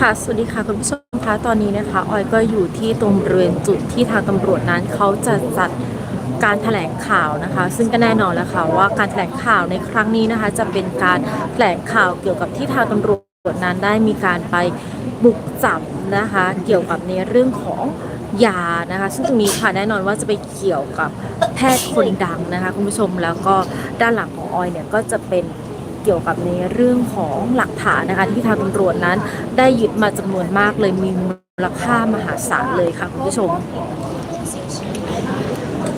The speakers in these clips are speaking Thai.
ค่ะ สวัสดีค่ะคุณผู้ชมคะตอนนี้นะคะ ออยก็อยู่ที่ตรงบริเวณจุดที่ทางตำรวจนั้นเขาจะจัดการแถลงข่าวนะคะ ซึ่งก็แน่นอนแล้วค่ะว่าการแถลงข่าวในครั้งนี้นะคะ จะเป็นการแถลงข่าวเกี่ยวกับที่ทางตำรวจนั้นได้มีการไปบุกจับนะคะ เกี่ยวกับในเรื่องของยานะคะ ซึ่งตรงนี้ค่ะแน่นอนว่าจะไปเกี่ยวกับแพทย์คนดังนะคะคุณผู้ชมแล้วก็ด้านหลังของออยเนี่ยก็จะเป็น เกี่ยวกับในเรื่องของหลักฐานนะคะที่ทางตำรวจนั้น ได้ยึดมาจำนวนมากเลยมีมูลค่ามหาศาลเลยค่ะคุณผู้ชม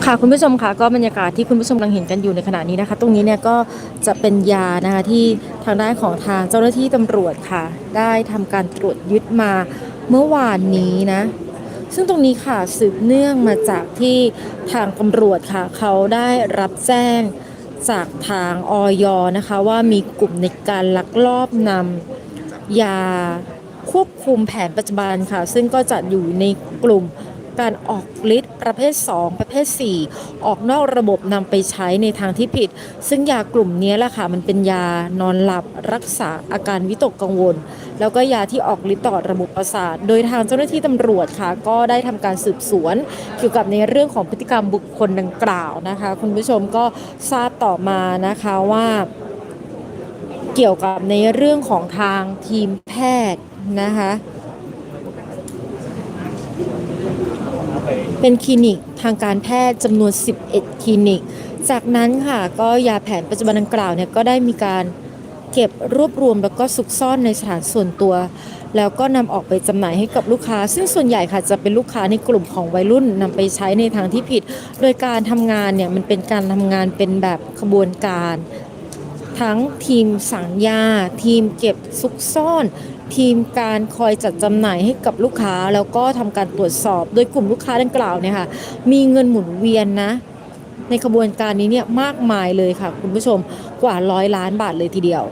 ค่ะคุณผู้ชมค่ะก็บรรยากาศที่คุณผู้ชมกำลังเห็นกันอยู่ในขณะนี้นะคะ ตรงนี้เนี่ยก็จะเป็นยานะคะที่ทางด้านของทางเจ้าหน้าที่ตำรวจค่ะ ได้ทำการตรวจยึดมาเมื่อวานนี้นะ ซึ่งตรงนี้ค่ะสืบเนื่องมาจากที่ทางตำรวจค่ะ เขาได้รับแจ้ง จากทางออยนะคะว่ามีกลุ่มในการลักลอบนำยาควบคุมแผนปัจจุบันค่ะ ซึ่งก็จะอยู่ในกลุ่ม การออกฤทธิ์ประเภท 2 ประเภท 4 ออกนอกระบบนำไปใช้ในทางที่ผิด ซึ่งยากลุ่มนี้แหละค่ะมันเป็นยานอนหลับรักษาอาการวิตกกังวล แล้วก็ยาที่ออกฤทธิ์ต่อระบบประสาท โดยทางเจ้าหน้าที่ตำรวจค่ะ ก็ได้ทำการสืบสวน เกี่ยวกับในเรื่องของพฤติกรรมบุคคลดังกล่าวนะคะ คุณผู้ชมก็ทราบต่อมานะคะว่าเกี่ยวกับในเรื่องของทางทีมแพทย์นะคะ เป็นคลินิกทางการแพทย์จำนวน 11 คลินิก จากนั้นค่ะก็ยาแผนปัจจุบันดังกล่าวเนี่ยก็ได้มีการเก็บรวบรวมแล้วก็ซุกซ่อนในสถานส่วนตัว แล้วก็นำออกไปจำหน่ายให้กับลูกค้า ซึ่งส่วนใหญ่ค่ะจะเป็นลูกค้าในกลุ่มของวัยรุ่นนำไปใช้ในทางที่ผิด โดยการทำงานเนี่ยมันเป็นการทำงานเป็นแบบขบวนการ ทั้งทีมสั่งยา ทีมเก็บซุกซ่อน ทีมการคอยจัดจำหน่ายให้กับลูกค้าแล้วก็ทำการตรวจสอบ โดยกลุ่มลูกค้าดังกล่าวเนี่ยค่ะมีเงินหมุนเวียนนะในขบวนการนี้เนี่ยมากมายเลยค่ะ คุณผู้ชมกว่าร้อยล้านบาทเลยทีเดียว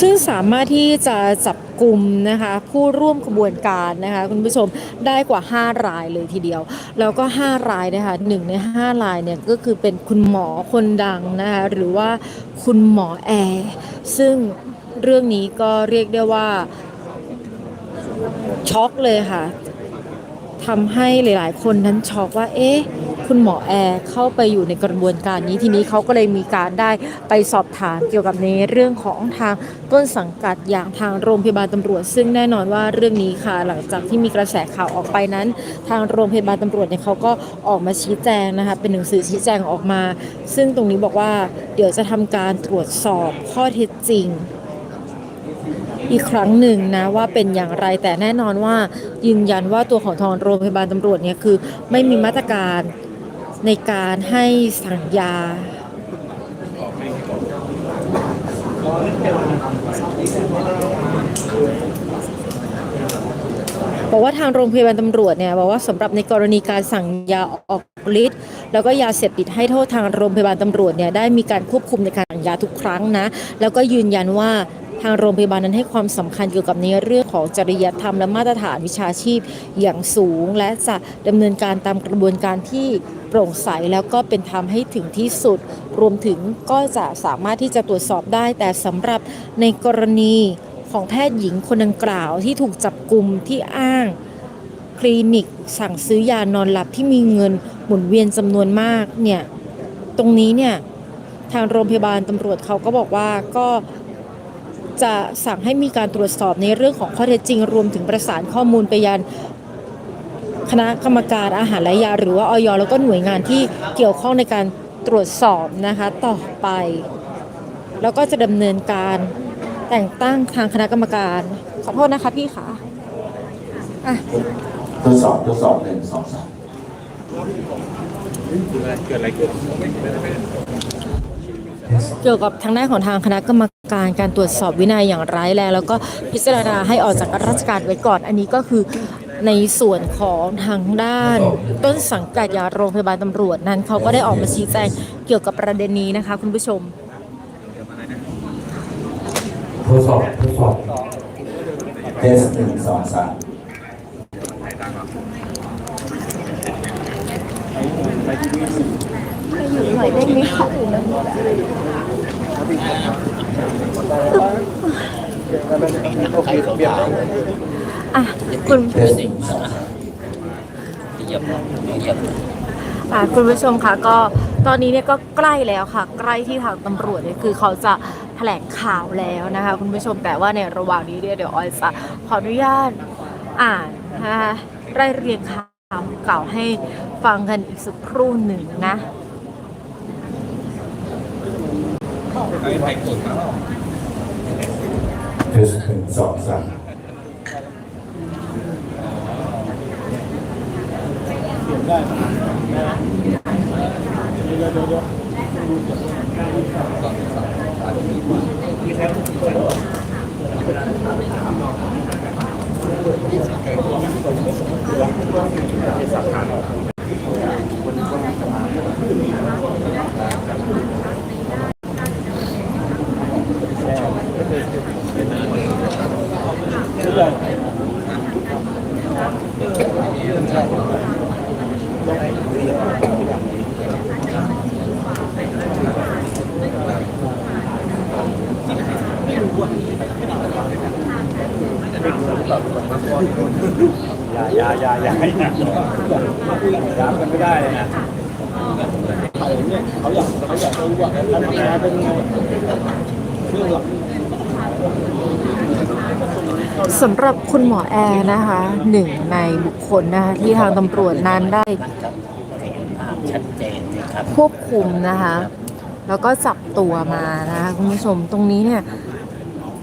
ซึ่งสามารถที่จะจับกลุ่มนะคะผู้ร่วมขบวนการนะคะคุณผู้ชมได้กว่า 5 รายเลยทีเดียว แล้วก็ 5 รายนะคะหนึ่งใน 5 รายเนี่ยก็คือเป็นคุณหมอคนดังนะคะหรือว่าคุณหมอแอร์ซึ่งเรื่องนี้ก็เรียกได้ว่าช็อกเลยค่ะทำให้หลาย ๆ คนนั้นช็อกว่าเอ๊ะ คุณหมอแอร์เข้าไปอยู่ในกระบวนการนี้ทีนี้เขาก็เลยมีการได้ไปสอบถามเกี่ยวกับในเรื่องของทางต้นสังกัดอย่างทางโรงพยาบาลตำรวจ ซึ่งแน่นอนว่าเรื่องนี้ค่ะ หลังจากที่มีกระแสข่าวออกไปนั้น ทางโรงพยาบาลตำรวจเนี่ยเขาก็ออกมาชี้แจงนะคะเป็นหนังสือชี้แจงออกมา ซึ่งตรงนี้บอกว่าเดี๋ยวจะทำการตรวจสอบข้อเท็จจริงอีกครั้งหนึ่งนะว่าเป็นอย่างไรแต่แน่นอนว่ายืนยันว่าตัวของทางโรงพยาบาลตำรวจเนี่ยคือไม่มีมาตรการ ในการให้สั่งยา บอกว่าทางโรงพยาบาลตำรวจเนี่ยบอกว่าสำหรับในกรณีการสั่งยาออกฤทธิ์แล้วก็ยาเสพติดให้โทษทางโรงพยาบาลตำรวจเนี่ยได้มีการควบคุมในการสั่งยาทุกครั้งนะ แล้วก็ยืนยันว่า ทางโรงพยาบาลนั้นให้ความสำคัญเกี่ยวกับในเรื่องของจริยธรรมและมาตรฐานวิชาชีพอย่างสูง และจะดำเนินการตามกระบวนการที่โปร่งใสแล้วก็เป็นธรรมให้ถึงที่สุด รวมถึงก็จะสามารถที่จะตรวจสอบได้ แต่สำหรับในกรณีของแพทย์หญิงคนดังกล่าวที่ถูกจับกลุ่มที่อ้างคลินิกสั่งซื้อยานอนหลับที่มีเงินหมุนเวียนจำนวนมากเนี่ยตรงนี้เนี่ยทางโรงพยาบาลตำรวจเขาก็บอกว่าก็ จะสั่งให้มีการตรวจสอบในเรื่องของข้อเท็จจริง รวมถึงประสานข้อมูลไปยังคณะกรรมการอาหารและยา หรือว่าออยแล้วก็หน่วยงานที่เกี่ยวข้องในการตรวจสอบนะคะต่อไป แล้วก็จะดำเนินการแต่งตั้งทางคณะกรรมการ ขอโทษนะคะพี่คะอะทดสอบทดสอบหนึ่งสองสามเกี่ยวกับทางด้านของทางคณะกรรม การการตรวจสอบวินัยอย่างร้ายแรงแล้วก็พิจารณาให้ออกจากราชการไว้ก่อน อันนี้ก็คือในส่วนของทางด้าน ต้นสังกัดยาโรงพยาบาลตำรวจนั้นเขาก็ได้ออกมาชี้แจงเกี่ยวกับประเด็นนี้นะคะ คุณผู้ชมทดสอบทดสอบเทสหนึ่งสองสามหน่อยได้ไหมคะ อะคุณอะคุณผู้ชมคะก็ตอนนี้เนี่ยก็ใกล้แล้วค่ะ ใกล้ที่ทางตำรวจเนี่ยคือเขาจะแถลงข่าวแล้วนะคะ คุณผู้ชมแต่ว่าในระหว่างนี้เนี่ยเดี๋ยวออยจะขออนุญาตอ่านนะคะไล่เรียงข่าวเก่าให้ฟังกันอีกสักครู่หนึ่งนะ เทสหนึ่งสองสามอย่าอย่าอย่าอย่าให้หนักย้ำกันไม่ได้เลยนะเขาอยากเขาอยากรู้ว่าการทำงานเป็นไงเรื่องหลัก สำหรับคุณหมอแอร์นะคะหนึ่งในบุคคลนะคะที่ทางตำรวจนั้นได้ควบคุมนะคะแล้วก็จับตัวมานะคะคุณผู้ชมตรงนี้เนี่ย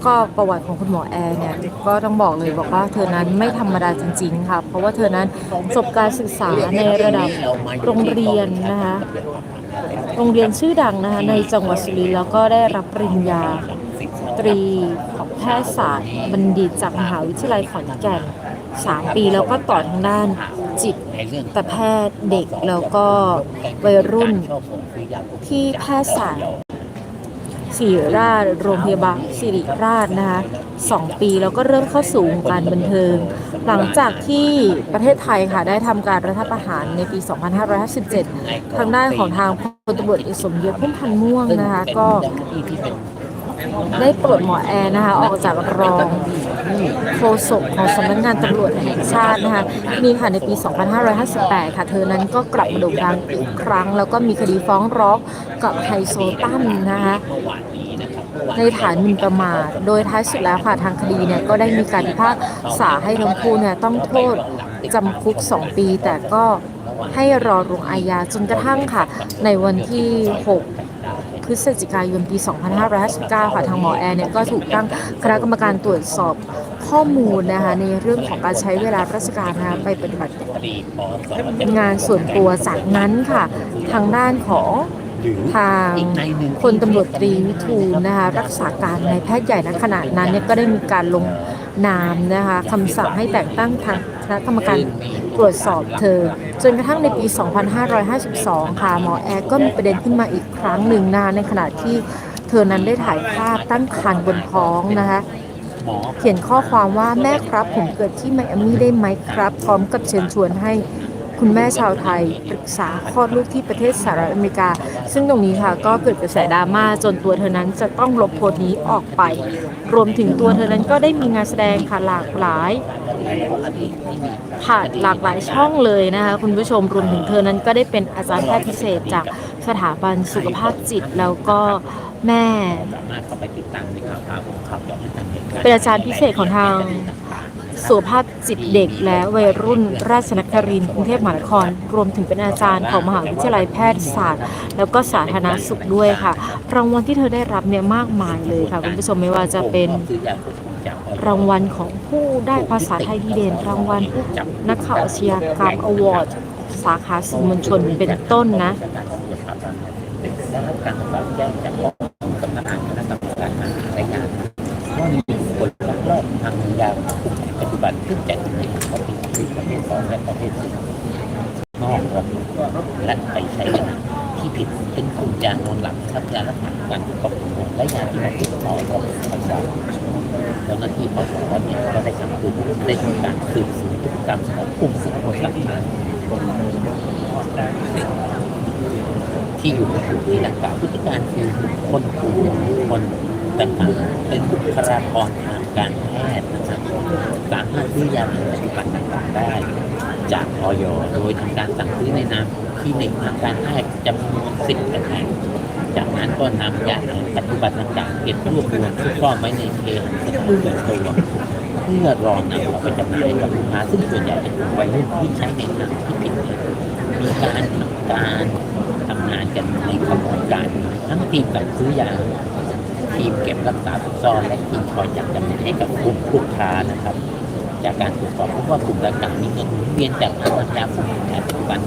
ก็ประวัติของคุณหมอแอร์เนี่ยก็ต้องบอกเลยบอกว่าเธอนั้นไม่ธรรมดาจริงๆค่ะเพราะว่าเธอนั้นจบการศึกษาในระดับโรงเรียนนะคะโรงเรียนชื่อดังนะคะในจังหวัดสุรินทร์แล้วก็ได้รับปริญญาตรี ทยศาสตร์บัณฑิตจากมหาวิทยาลัยขอนแก่น3 ปีแล้วก็ต่อทางด้านจิตแต่แพทย์เด็กแล้วก็วัยรุ่นที่แพทยศาสตร์ศิริราชโรงพยาบาลศิริราชนะคะสองปีแล้วก็เริ่มเข้าสู่วงการบันเทิง หลังจากที่ประเทศไทยค่ะได้ทำการรัฐประหารในปี 2557 ทางด้านของทางพลตำรวจเอกสมยศพุ่มพันธ์ม่วงนะคะก็ ได้ปลดหมอแอร์นะคะ ออกจากรองโฆษกของสำนักงานตำรวจแห่งชาตินะคะทีนี้ค่ะในปี 2558 ค่ะ เธอนั้นก็กลับมาโด่งดังอีกครั้ง แล้วก็มีคดีฟ้องร้องกับไฮโซตั้มนะคะในฐานหมิ่นประมาท โดยท้ายสุดแล้วค่ะทางคดีเนี่ยก็ได้มีการพิพากษาให้ทั้งคู่เนี่ยต้องโทษจำคุก 2 ปี แต่ก็ให้รอลงอาญาจนกระทั่งค่ะ ในวันที่ 6 พฤศจิกายนปี 2559 ค่ะ ทางหมอแอร์เนี่ยก็ถูกตั้งคณะกรรมการตรวจสอบข้อมูลนะคะในเรื่องของการใช้เวลาราชการนะคะไปปฏิบัติงานส่วนตัวจากนั้นค่ะ ทางด้านของทางพลตำรวจตรีวิทูลนะคะรักษาการในแพทย์ใหญ่ณขณะนั้นเนี่ยก็ได้มีการลงนามนะคะคำสั่งให้แต่งตั้งทางคณะกรรมการตรวจสอบเธอ จนกระทั่งในปี 2552 ค่ะหมอแอร์ก็มีประเด็นขึ้นมาอีก ครั้งหนึ่งนะคะในขณะที่เธอนั้นได้ถ่ายภาพตั้งครรภ์บนท้องนะคะหมอเขียนข้อความว่าแม่ครับผมเกิดที่ไมอามี่ได้ไหมครับ พร้อมกับเชิญชวนให้ คุณแม่ชาวไทยปรึกษาคลอดลูกที่ประเทศสหรัฐอเมริกา ซึ่งตรงนี้ค่ะก็เกิดกระแสดราม่าจนตัวเธอนั้นจะต้องลบโพสต์นี้ออกไป รวมถึงตัวเธอนั้นก็ได้มีงานแสดงค่ะหลากหลายผ่านหลากหลายช่องเลยนะคะคุณผู้ชมรวมถึงเธอนั้นก็ได้เป็นอาจารย์แพทย์พิเศษจากสถาบันสุขภาพจิตแล้วก็แม่เป็นอาจารย์พิเศษของทาง สุขภาพจิตเด็กและวัยรุ่นราชนครินทร์กรุงเทพมหานคร รวมถึงเป็นอาจารย์ของมหาวิทยาลัยแพทยศาสตร์ แล้วก็สาธารณสุขด้วยค่ะ รางวัลที่เธอได้รับเนี่ยมากมายเลยค่ะคุณผู้ชมไม่ว่าจะเป็นรางวัลของผู้ได้ภาษาไทยดีเด่นรางวัลนักข่าวอาชญากรรมอวอร์ดสาขาสื่อมวลชนเป็นต้นนะ และประเทศสี่นอกระบบและไปใช้ยาที่ผิดเป็นกลุ่มยานอนหลับครับยารักษาการตกหล่นและยาที่มาติดต่อกับประสาทเจ้าหน้าที่ปสเนี่ยก็ได้สั่งคือได้ทำการสืบสวนตฤติกรรมของกลุ่มบุคคลต่างๆที่อยู่ในกลุ่มที่ดักล่าวพฤติการคือคนกลุ่มคนต่างๆเป็นบุคลากรทางการแพทย์นะครับสามารถซื้อยาปฏิบัติต่างๆได้ จากออยโดยทำการสั่งซื้อในนามคลินิกทางการแพทย์จำนวนสิบแห่งจากนั้นก็นำยาปัจจุบันต่างๆเก็บรวบรวมซุกซ่อนไว้ในเคสถานส่วนตัวเพื่อรอนำออกไปจำหน่ายกับลูกค้าซึ่งส่วนใหญ่เป็นกลุ่มวัยรุ่นที่ใช้ในทางที่ผิดมีการทำการทำงานกันในขบวนการทั้งทีมสั่งซื้อยาทีมเก็บรักษาซุกซ่อนและทีมคอยจัดจำหน่ายให้กับกลุ่มลูกค้านะครับ จากการตรวจสอบพบว่ากลุ่มดังกล่าวมีเงินหมุนเวียนจากการนำยาคุมแผนปัจจุบัน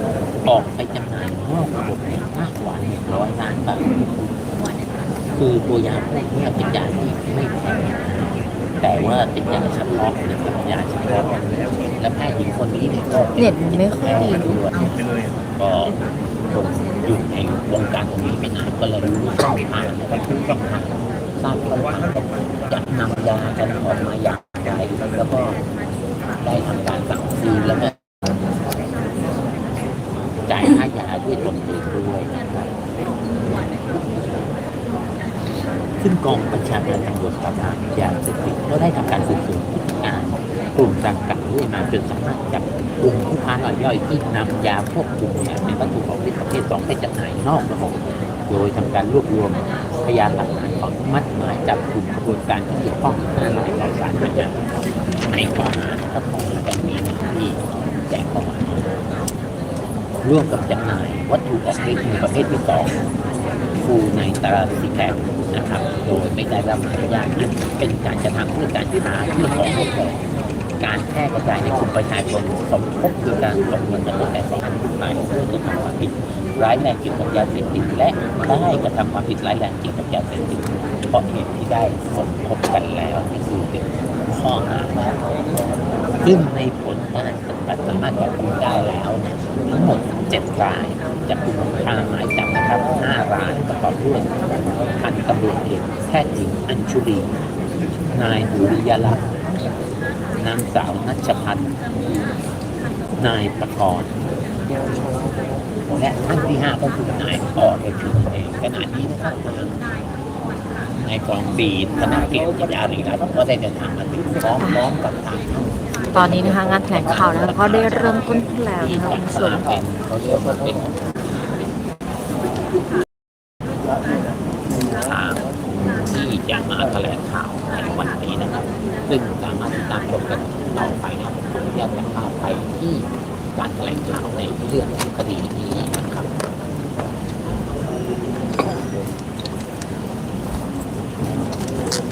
ออกไปจำหน่ายนอกระบบเนี่ยมากกว่า100ล้านบาทคือตัวยาพวกนี้เป็นยาที่ไม่แพงแต่ว่าเป็นยาเฉพาะนะครับยาเฉพาะและแพทย์หญิงคนนี้เนี่ยก็เน็ตไม่ค่อยดีแพทย์ตำรวจก็อยู่ในวงการตรงนี้ไม่นานก็เลยรู้ช่องทางนะครับทุกช่องทางทราบช่องทางจะนำยากันออกมาอย่างไรแล้วก็ ได้ทำการสั่งซื้อแล้วก็จ่ายค่ายาด้วยตนเองด้วยนะครับซึ่งกองบัญชาการตำรวจปราบปรามยาเสพติดก็ได้ทำการสืบสวนพฤติการกลุ่มดังกล่าวเรื่อยมาจนสามารถจับกลุ่มผู้ค้ารายย่อยที่นำยาพวกกลุ่มเนี่ยเป็นวัตถุของประเภทสองไปจำหน่ายนอกระบบโดยทำการรวบรวมพยานหลักฐานของมัดหมายจับกลุ่มขบวนการที่เกี่ยวข้องห้ารายต่อสารอาญา ในข้อหาครับของการมีหน้าที่แจ้งข้อหาร่วมกับจำหน่ายวัตถุออกฤทธิ์ในประเภทที่สองฟูในตราสีแขกนะครับ โดยไม่ได้รับอนุญาตเป็นการกระทำเพื่อการค้าเพื่อของโลกก่อนการแพร่กระจายในกลุ่มประชาชนสมคบคือการสมเงินจำนวนแต่สองันรายเพื่อกระทำความผิดร้ายแรงเกี่ยวกับยาเสพติดและได้กระทำความผิดร้ายแรงเกี่ยวกับยาเสพติดเพราะเหตุที่ได้สมคบกันแล้วนี่คือเป็น ข้อหาซึ่งในผลการปฏิบัติสามารถจับกุมได้แล้วเนี่ยทั้งหมดเจ็ดรายจับกุมตามหมายจับนะครับห้ารายประกอบด้วยพันตำรวจเอกแพทย์หญิงอัญชุลีนายดุริยลักษณ์นางสาวนัชพันธ์นายประกรณ์และท่านที่ห้าก็คือนายออเอฟเองขณะนี้นะครับ นายกองปีธนกิจกิจอารีรัตน์ก็ได้เดินทางมาถึงพร้อมๆกับทางตอนนี้นะคะงานแถลงข่าวนะคะก็ได้เริ่มต้นขึ้นแล้วที่นะคะแต่งในส่วนเป็นเขาเรียกว่าเป็นทางที่จะมาแถลงข่าวในวันนี้นะครับ ซึ่งสามารถติดตามชมกันต่อไปนะครับผมขออนุญาตจะพาไปที่การแถลงข่าวในเรื่องคดีนี้นะครับ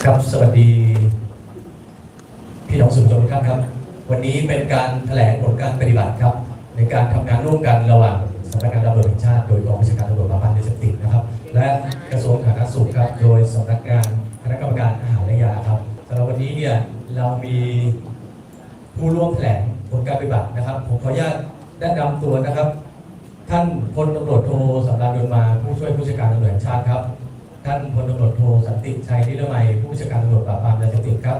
ครับ สวัสดี พี่น้องสื่อมวลชนทุกท่านครับ วันนี้เป็นการแถลงผลการปฏิบัติครับ ในการทำงานร่วมกันระหว่างสำนักงานตำรวจแห่งชาติ โดยกองบัญชาการตำรวจปราบปรามยาเสพติดนะครับ และกระทรวงสาธารณสุขครับ โดยสำนักงานคณะกรรมการอาหารและยาครับสำหรับวันนี้เนี่ยเรามีผู้ร่วมแถลงผลการปฏิบัตินะครับ ผมขออนุญาตแนะนำตัวนะครับ ท่านพลตำรวจโทสำราญยนต์มาผู้ช่วยผู้จัดการตำรวจแห่งชาติครับ ท่านพลตำรวจโทสัน ติชัยนิรมัยผู้บัญชาการตำรวจปราบปรามยาเสพติดครับ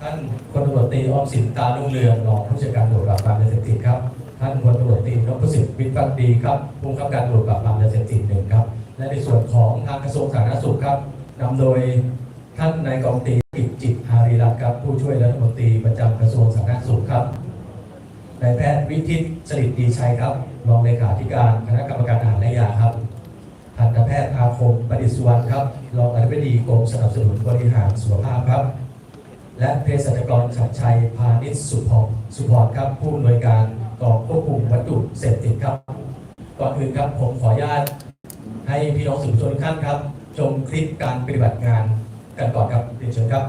ท่านพลตำรวจตรีออมสินตาลุ่งเรืองรองผู้จัดการตำรวจปราบปรามยาเสพติดครับ ท่านพลตำรวจตรีนพสิทธิ์วิทย์พักดีครับผู้บังคับการตำรวจปราบปรามยาเสพติดหนึ่งครับ และในส่วนของทางกระทรวงสาธารณสุขครับนำโดยท่านนายกองตีกิจจิตอารีรัตน์ครับผู้ช่วยรัฐมนตรีประจำกระทรวงสาธารณสุขครับนายแพทย์วิทิตสลิดดีชัยครับรองเลขาธิการคณะกรรมการอาหารและยาครับทันตแพทย์อาคมประดิษฐ์สุวรรณครับ รองอธิบดีกรมสนับสนุนบริหารสุขภาพครับ และเภสัชกรฉัดชัยพาณิชย์สุพรสุพรครับผู้อำนวยการกองควบคุมวัตถุเสพติดครับก่อนอื่นครับผมขออนุญาตให้พี่น้องสื่อมวลชนท่านครับ ชมคลิปการปฏิบัติงานกันก่อนครับเรียนเชิญครับ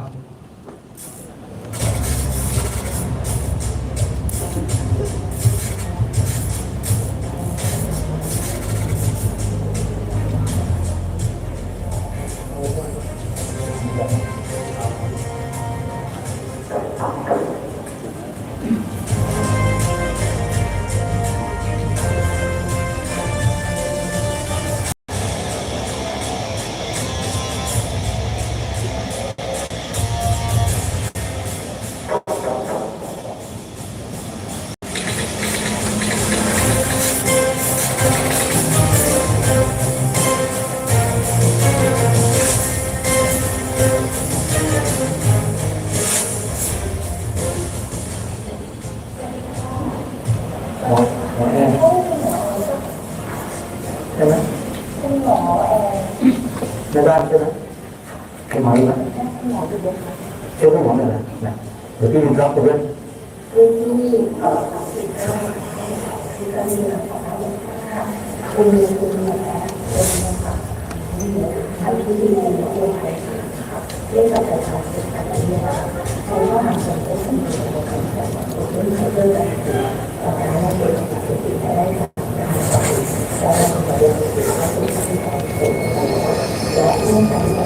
Gracias.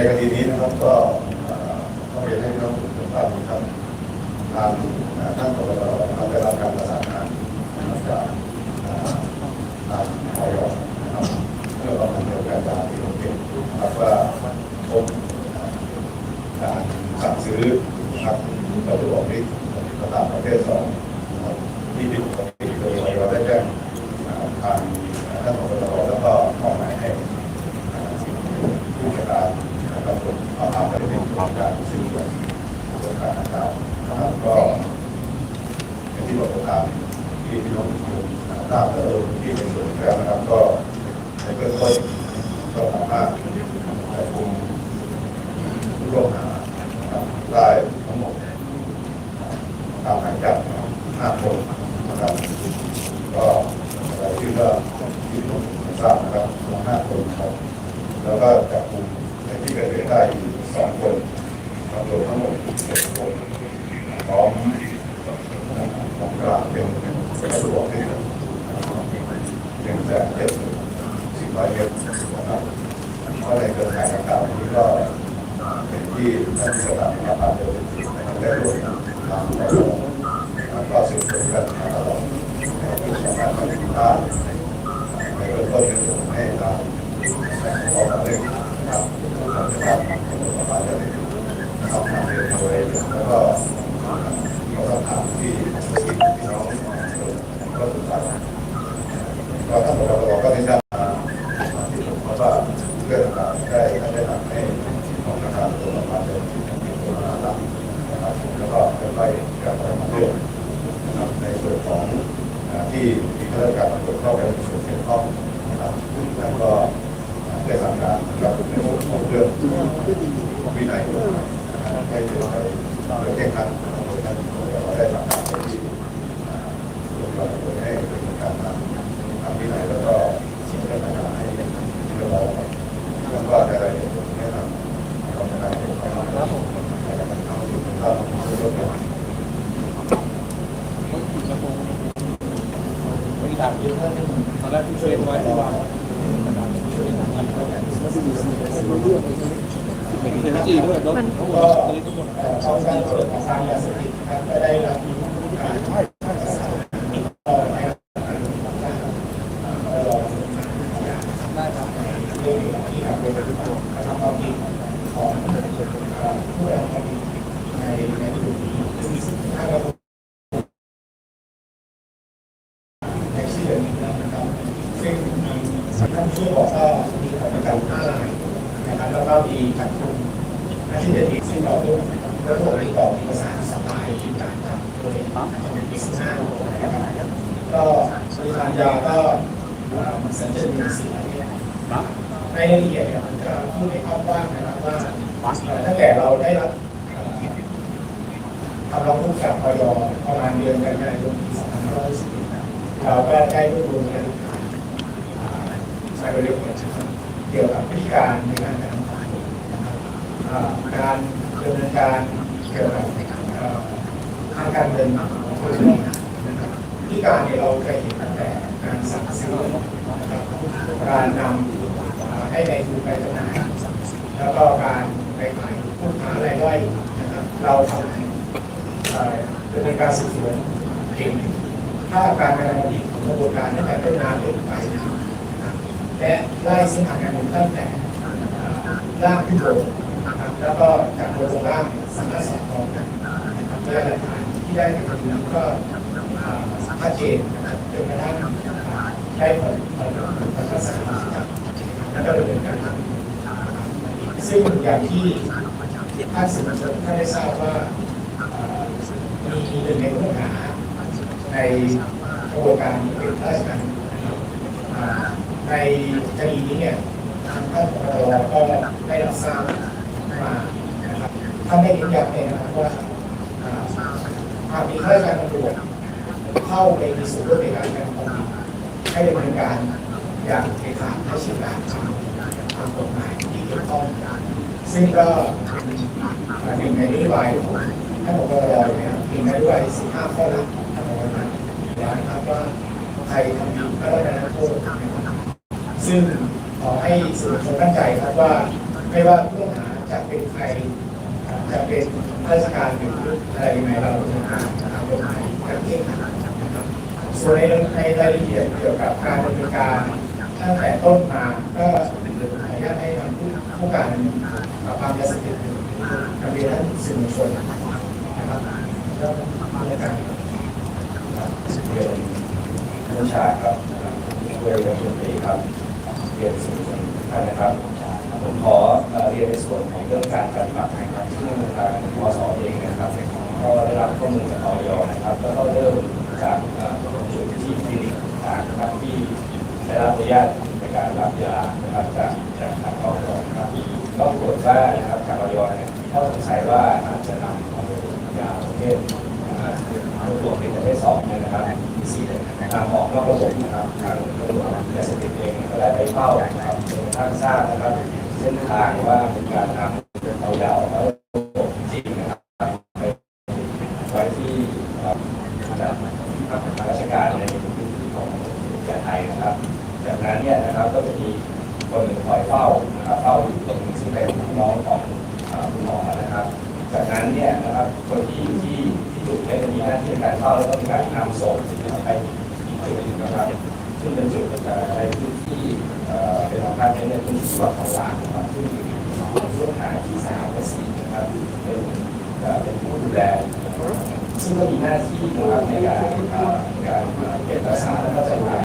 pega direito na tua ที่พี่น้องทราบและรู้ที่เป็นส่วนแล้วนะครับก็ในเบื้องต้นก็สามารถจับกลุ่มผู้ร่วมหาได้ทั้งหมดตามหมายจับห้คนนะครับก็รายชื่อก็ที่ผมทราบนะครับทั้งห้คนครับ แล้วก็จับกลุ่มในที่เกิดเหตุได้อีก2คนตำรวจทั้งหมดเคนพร้อมของกลางเป็น เป็นสะดวกที่หนึ่งแสนเจ็ดสิบร้อยเมตรนะครับเพราะในเครือข่ายต่างๆนี้ก็เป็นที่ท่านสถาบันการเดินได้ร่วมทำแล้วก็สืบสวนกันตลอด ดือนนี้นะครับซึ่งท่านช่วยบอกว่ามีผลประกันห้ารายนะครับแล้วก็มีจัดกลุ่มอาชีพเด็กซึ่งเราต้องระบบติดต่อมีประสานสบายที่การทำโดยจะเป็นปีสิบห้านะครับก็ปริมาณยาก็สัญชาตมีสีเนี่ยในรายละเอียดเนี่ยผมจะพูดในข้อกว้างนะครับว่าตั้งแต่เราได้รับเอ่อคำร้องทุกข์จากพยประมาณเดือนกันยายนปี2561 เราก็ได้รวบรวมพยานหลักฐานอ่ามาโดยละเอียดนะครับเกี่ยวกับพิการในการกระทำความผินะครับอ่าการดำเนินการเกี่ยวกับทางการเงินของผู้ต้องหานะครับพิการเนี่ยเราเคยเห็นตั้งแต่การสั่งซื้อการนำให้ในทุนไปจำหน่ายแล้วก็การไปขายผู้ค้ารายย่อยนะครับเราทำเอ่อดำเนินการสืบสวนเองถ้าการกระทำ ตั้งแต่ล่างขึ้นบนนะครับแล้วก็จากบนลงล่างสามารถสอดคล้องกันนะครับพยานหลักฐานที่ได้จากคดีนั้ก็เอ่อชัดเจนนะครับจนกระทั่งได้ผลผลผลทางสารครับแล้วก็ดำเนินการทำซึ่งอย่างที่ท่านสื่อมวลชนท่านได้ทราบว่ามีหนึ่งในผู้หาในกระบวนการเป็นราชการในคดีนี้เนี่ย ท่านผบก็ได้รับทราบมานะครับท่านได้ยืนยันเองนะครับว่าหากมีข้าราชการตำรวจเข้าไปมีส่วนร่วมในการกระทำความผิดให้ดำเนินการอย่างเด็ดขาดให้ชิดการตามตามกฎหมายที่เกี่ยวข้องซึ่งก็หนึ่งในนโยบายของท่านผบรเนี่ยมีนโยบาย15 ข้อหลักท่านผบนั้นแล้วนะครับว่าใครทำผิดก็ได้รับโทษซึ่ง ขอให้สื่อชนตั้งใจครับว่าไม่ว่าผู้ต้องหาจะเป็นใครจะเป็นข้าราชการหรืออะไรยังไงเราจะหาตามกฎหมายอางเคร่งคนะครับส่วนในรายละเอียดเกี่ยวกับการดำเนินการตั้งแต่ต้นมาก็อนุญาตให้ทางผู้ผู้การปราบปรามยาเสพติดนำเรียนท่านสื่อมวลชนนะครับเริ่มในการเรียนผู้ชายครับเรียนรัฐมนตรีครับ เรียนสื่อมวลชนท่านนะครับผมขอเรียนในส่วนของเรื่องการปฏิบัตินะครับซึ่งทางมสเองนะครับก็ได้รับข้อมูลจากออยนะครับแล้วก็เริ่มจากจุดที่คลินิกต่างนะครับที่ได้รับอนุญาตในการรับยานะครับจากจากทางออยนะครับก็ปรากฏว่านะครับทางออยเนี่ยเขาสงสัยว่าอาจจะนำเอายาประเภทตัวเป็นประเภทสองเนี่ยนะครับ ซีนะครับออกนอกระบบนะครับทางตำรวจยาเสพติดเองก็ได้ไปเฝ้านะครับจนกระทั่งทราบนะครับเส้นทางว่าเป็นการทำเอายาออกนอก